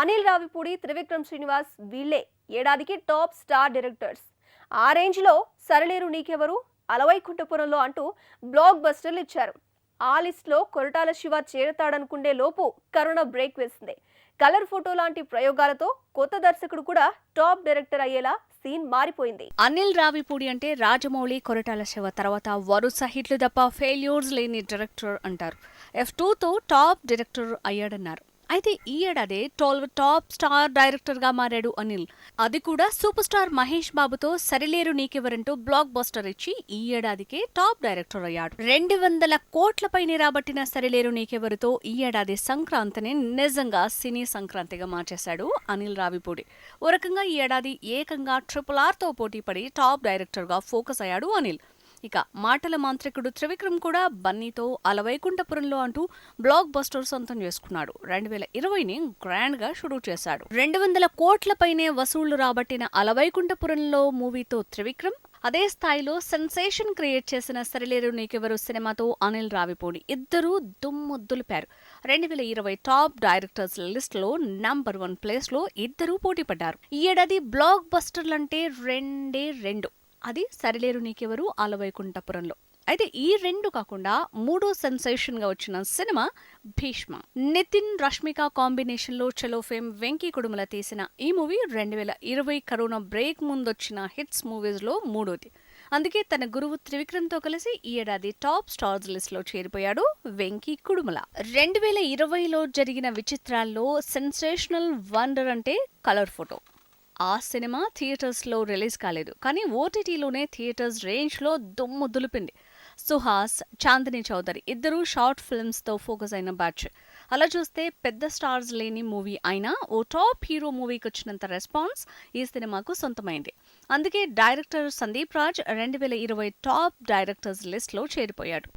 అనిల్ రావిపూడి త్రివిక్రమ్ శ్రీనివాస్ వీళ్ళే ఏడాదికి top star directors. ఆ రేంజ్లో సరళేరు నీకెవరు? అలవైకుంఠపురంలో అంటూ బ్లాక్ బస్టర్లు ఇచ్చారు. ఆ లిస్ట్లో కొరటాల శివ చేరతాడనుకుండే లోపు కరోనా బ్రేక్ వేసింది. కలర్ ఫోటో లాంటి ప్రయోగాలతో కొత్త దర్శకుడు కూడా టాప్ డైరెక్టర్ అయ్యేలా సీన్ మారిపోయింది. అనిల్ రావిపూడి అంటే రాజమౌళి కొరటాల శివ తర్వాత వరుస హిట్లు తప్ప ఫెయిల్యూర్స్ లేని డైరెక్టర్ అంటారు. ఎఫ్ టూతో టాప్ డైరెక్టర్ అయ్యాడన్నారు. అయితే ఈ ఏడాది ట్వెల్వ్ టాప్ స్టార్ డైరెక్టర్గా మారాడు అనిల్. అది కూడా సూపర్ స్టార్ మహేష్ బాబుతో సరిలేరు నీకెవరంటూ బ్లాక్ బస్టర్ ఇచ్చి ఈ ఏడాదికే టాప్ డైరెక్టర్ అయ్యాడు. రెండు వందల కోట్లపైనే రాబట్టిన సరిలేరు నీకెవరితో ఈ ఏడాది సంక్రాంతిని నిజంగా సినీ సంక్రాంతిగా మార్చేశాడు అనిల్ రావిపూడి. ఓ రకంగా ఈ ఏడాది ఏకంగా ట్రిపుల్ ఆర్తో పోటీపడి టాప్ డైరెక్టర్గా ఫోకస్ అయ్యాడు అనిల్. ఇక మాటల మాంత్రికుడు త్రివిక్రమ్ కూడా బన్నీతో అలవైకుంఠపురంలో అంటూ బ్లాక్ బస్టర్ సొంతం చేసుకున్నాడు. రెండు వేల ఇరవైని గ్రాండ్గా షురూ చేశాడు. రెండు వందల కోట్లపైనే వసూళ్ళు రాబట్టిన అలవైకుంఠపురంలో మూవీతో త్రివిక్రమ్ అదే స్థాయిలో సెన్సేషన్ క్రియేట్ చేసిన సరిలేరు నీకెవరు సినిమాతో అనిల్ రావిపోడి ఇద్దరూ దుమ్ము దులిపారు రెండు వేల ఇరవై టాప్ డైరెక్టర్స్ లిస్ట్లో నంబర్ వన్ ప్లేస్లో ఇద్దరూ పోటీ పడ్డారు ఈ ఏడాది బ్లాక్ బస్టర్లంటే రెండే రెండు. అది సరిలేరు నీకెవరు? ఆలవైకుంఠపురంలో. అయితే ఈ రెండు కాకుండా మూడో సెన్సేషన్గా వచ్చిన సినిమా భీష్మ. నితిన్ రష్మిక కాంబినేషన్లో చలో ఫేమ్ వెంకీ కుడుమల తీసిన ఈ మూవీ రెండు వేల ఇరవై కరోనా బ్రేక్ ముందొచ్చిన హిట్స్ మూవీస్లో మూడోది. అందుకే తన గురువు త్రివిక్రమ్తో కలిసి ఈ ఏడాది టాప్ స్టార్స్ లిస్ట్లో చేరిపోయాడు వెంకీ కుడుమల. రెండు వేల ఇరవైలో జరిగిన విచిత్రాల్లో సెన్సేషనల్ వండర్ అంటే కలర్ ఫోటో. ఆ సినిమా థియేటర్స్లో రిలీజ్ కాలేదు. కానీ ఓటీటీలోనే థియేటర్స్ రేంజ్లో దుమ్ము దులిపింది. సుహాస్ చాందిని చౌదరి ఇద్దరూ షార్ట్ ఫిల్మ్స్తో ఫోకస్ అయిన బ్యాచ్. అలా చూస్తే పెద్ద స్టార్స్ లేని మూవీ అయినా ఓ టాప్ హీరో మూవీకి వచ్చినంత రెస్పాన్స్ ఈ సినిమాకు సొంతమైంది. అందుకే డైరెక్టర్ సందీప్ రాజ్ రెండు వేల ఇరవై టాప్ డైరెక్టర్స్ లిస్ట్లో చేరిపోయాడు.